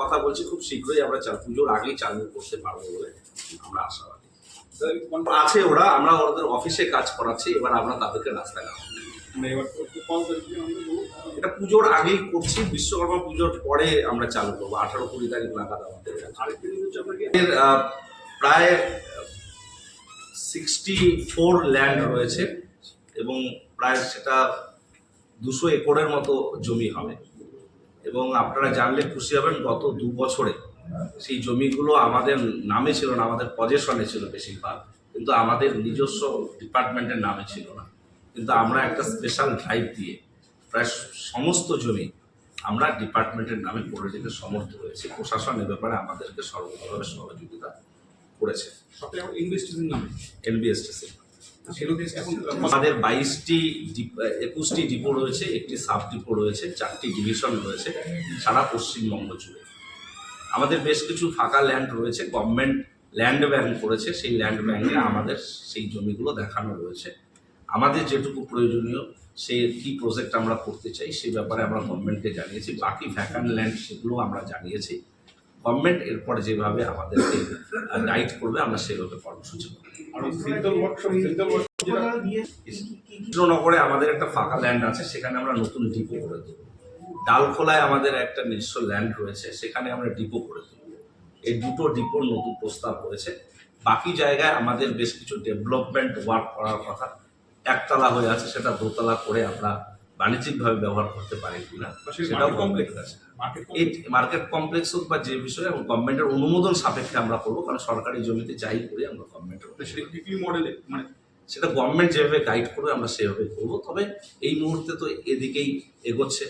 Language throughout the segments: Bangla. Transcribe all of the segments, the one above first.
কথা বলছি খুব শীঘ্রই আমরা চাল পুজোর আগেই চালু করতে পারব বলে আমরা আশাবাদী। আছে ওরা আমরা ওদের অফিসে কাজ করাচ্ছি এবার আমরা তাদেরকে রাস্তায় নামাবো মানে? এটা পুজোর আগেই করছি বিশ্বকর্মা পুজোর পরে আমরা চালু করব। আঠারো কুড়ি তারিখ নাগাদ আমাদের এর প্রায় সিক্সটি ফোর ল্যান্ড রয়েছে এবং প্রায় সেটা দুশো একরের মতো জমি হবে। এবং আপনারা জানলে খুশি হবেন গত দু বছরে সেই জমিগুলো আমাদের নামে ছিল না আমাদের পজেশনে ছিল বেশিরভাগ কিন্তু আমাদের নিজস্ব ডিপার্টমেন্টের নামে ছিল না। কিন্তু আমরা একটা স্পেশাল ড্রাইভ দিয়ে প্রায় সমস্ত জমি আমরা ডিপার্টমেন্টের নামে করে দিতে সমর্থ হয়েছি। প্রশাসন এ ব্যাপারে আমাদেরকে সর্বভাবে সহযোগিতা করেছে। ইনভেস্টিজের নামে? এনবিএসটিসি সেগুলো দিয়ে এখন আমাদের বাইশটি একুশটি ডিপো রয়েছে, একটি সাব ডিপো রয়েছে, চারটি ডিভিশন রয়েছে, সারা পশ্চিমবঙ্গ জুড়ে। আমাদের বেশ কিছু ফাঁকা ল্যান্ড রয়েছে গভর্নমেন্ট ল্যান্ড ব্যাংক করেছে, সেই ল্যান্ড ব্যাংকে আমাদের সেই জমিগুলো দেখানো রয়েছে। আমাদের যেটুকু প্রয়োজনীয়, সে কি প্রজেক্ট আমরা করতে চাই সেই ব্যাপারে আমরা গভর্নমেন্টকে জানিয়েছি, বাকি ভ্যাকান্ট ল্যান্ড সেগুলো আমরা জানিয়েছি। গভর্নমেন্ট এরপর যেভাবে আমাদেরকে গাইড করবে আমরা সেভাবে কর্মসূচি কৃষ্ণনগরে আমাদের একটা ফাঁকা ল্যান্ড আছে সেখানে আমরা নতুন ডিপো করে দেবো। ডালখোলায় আমাদের একটা নিজস্ব ল্যান্ড রয়েছে সেখানে আমরা ডিপো করে দেবো। এই দুটো ডিপোর নতুন প্রস্তাব রয়েছে বাকি জায়গায় আমাদের বেশ কিছু ডেভেলপমেন্ট ওয়ার্ক করার কথা একতলা হয়ে আছে সেটা দোতলা করে আমরা বাণিজ্যিকভাবে ব্যবহার করতে পারে কিনা সেটাও complex আছে। মার্কেট এই মার্কেট কমপ্লেক্স হোক বা যে বিষয়ে এবং গভর্নমেন্টের অনুমোদন সাপেক্ষে আমরা করব কারণ সরকারি জমিতে যাই করি আমরা গভর্নমেন্টের মডেলে মানে সেটা গভর্নমেন্ট যেভাবে গাইড করবে আমরা সেভাবে করব। তবে এই মুহূর্তে তো এদিকেই এগোচ্ছে।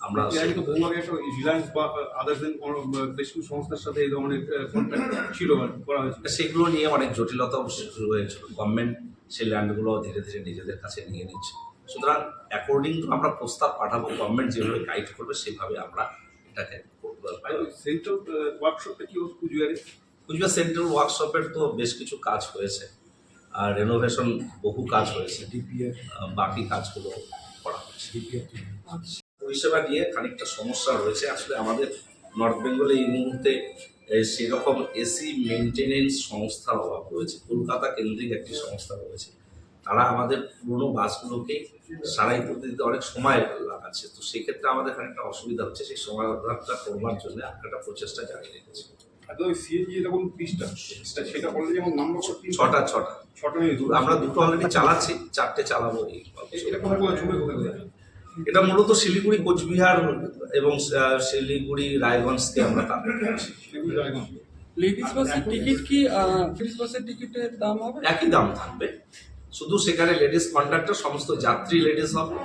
আমরা এর আগে বহু আগে একটা রিলায়েন্স বা আদার্স দেন বেশ কিছু সংস্থার সাথে এই ধরনের ছিল করা হয়েছিল সেগুলো নিয়ে অনেক জটিলতাও শুরু হয়েছিল গভর্নমেন্ট সেই ল্যান্ডগুলো ধীরে ধীরে নিজেদের কাছে নিয়ে নিচ্ছে। সুতরাং অ্যাকর্ডিং টু আমরা প্রস্তাব পাঠাবো গভর্নমেন্ট যেভাবে গাইড করবে সেভাবে আমরা এটাকে সেন্ট্রাল কি কুচবিহারে? কুচবিহার সেন্ট্রাল ওয়ার্কশপের তো বেশ কিছু কাজ হয়েছে আর রেনোভেশন বহু কাজ হয়েছে। ডিপিআর বাকি কাজগুলো করা হচ্ছে পরিষেবা নিয়ে খানিকটা সমস্যা রয়েছে। আসলে আমাদের নর্থ বেঙ্গলে এই মুহূর্তে সেরকম এসি মেনটেনেন্স সংস্থার অভাব রয়েছে। কলকাতা কেন্দ্রিক একটি সংস্থা রয়েছে। তারা আমাদের পুরনো বাসগুলোকে সারাই করতে দিতে অনেক সময় লাগাচ্ছে। তো সেক্ষেত্রে আমাদের খানিকটা অসুবিধা হচ্ছে। সেই সময়টা করবার জন্য আমরা একটা প্রচেষ্টা জারি রেখেছি ছটা ছটা। আমরা দুটো অলরেডি চালাচ্ছি চারটে চালাবো এই এটা মূলত শিলিগুড়ি কোচবিহার এবং শিলিগুড়ি রায়গঞ্জকে আমরা টার্গেট করছি লেডিস বাসের টিকিট কি লেডিস বাসের টিকিটের দাম হবে? একই দাম থাকবে। শুধু সেখানে লেডিস কন্ডাক্টর সমস্ত যাত্রী লেডিস হবে।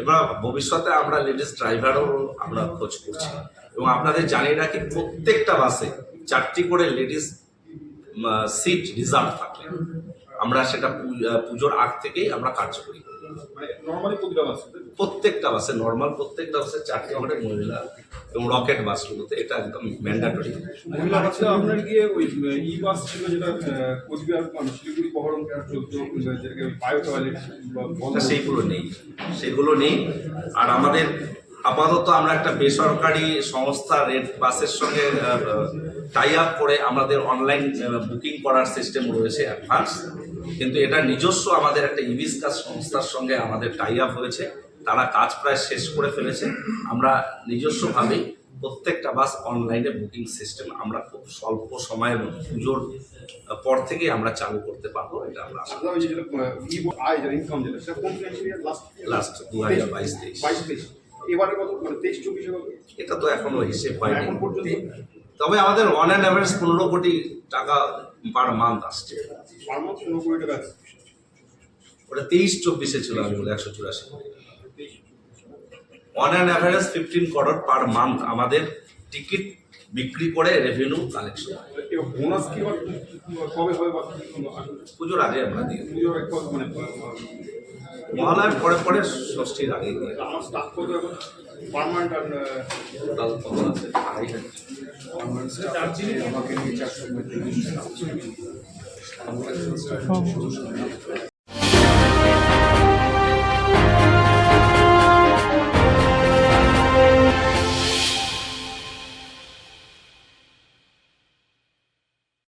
এবার ভবিষ্যতে আমরা লেডিস ড্রাইভারও আমরা খোঁজ করছি। এবং আপনাদের জানিয়ে রাখি, প্রত্যেকটা বাসে চারটি করে লেডিস সিট রিজার্ভ থাকে আমরা সেটা পুজোর আগ থেকেই আমরা কার্যকরী করি মানে নর্মালি প্রতিটা বাস প্রত্যেকটা বাসে নর্মাল প্রত্যেকটা বাসে চারটে করে মহিলা এবং রকেট বাসগুলোতে এটা একদম ম্যান্ডাটরি মহিলা বাসে আপনার গিয়ে ওই ই বাস ছিল যেটা কোচবিহার মানে শিলিগুড়ি বহরমপুর চলতো যেটাকে বায়ো টয়লেট সেইগুলো নেই। সেগুলো নেই। আর আমাদের আপাতত আমরা একটা বেসরকারি সংস্থা রেড বাসের সঙ্গে টাই আপ করে আমাদের অনলাইন বুকিং করার সিস্টেম রয়েছে অ্যাডভান্স কিন্তু এটা নিজস্ব আমাদের একটা ইভিসকাস সংস্থার সঙ্গে আমাদের টাই আপ হয়েছে। তারা কাজ প্রায় শেষ করে ফেলেছে। আমরা নিজস্বভাবেই প্রত্যেকটা বাস অনলাইনে বুকিং সিস্টেম আমরা খুব স্বল্প সময়ের মধ্যে পুজোর পর থেকেই আমরা চালু করতে পারব এটা আমরা লাস্ট দু হাজার বাইশ তেইশ। এবারে কত? মানে তেইশ চব্বিশে এটা তো এখনও হিসেব হয়নি। এখন পর্যন্ত? তবে আমাদের অন অ্যান্ড অ্যাভারেজ পনেরো কোটি টাকা পার মান্থ আসছে। পার মান্থ পনেরো কোটি টাকা ওটা তেইশ চব্বিশে ছিল আমি বলে একশো চুরাশি on and average fifteen crore per month আমাদের টিকিট বিক্রি করে রেভিনিউ কালেকশন বোনাস কি কবে হবে পুজোর আগে আমরা কত মানে মহালয়ার পরে পরে ষষ্ঠীর আগে দিয়ে। আমাকে নিয়ে চারশো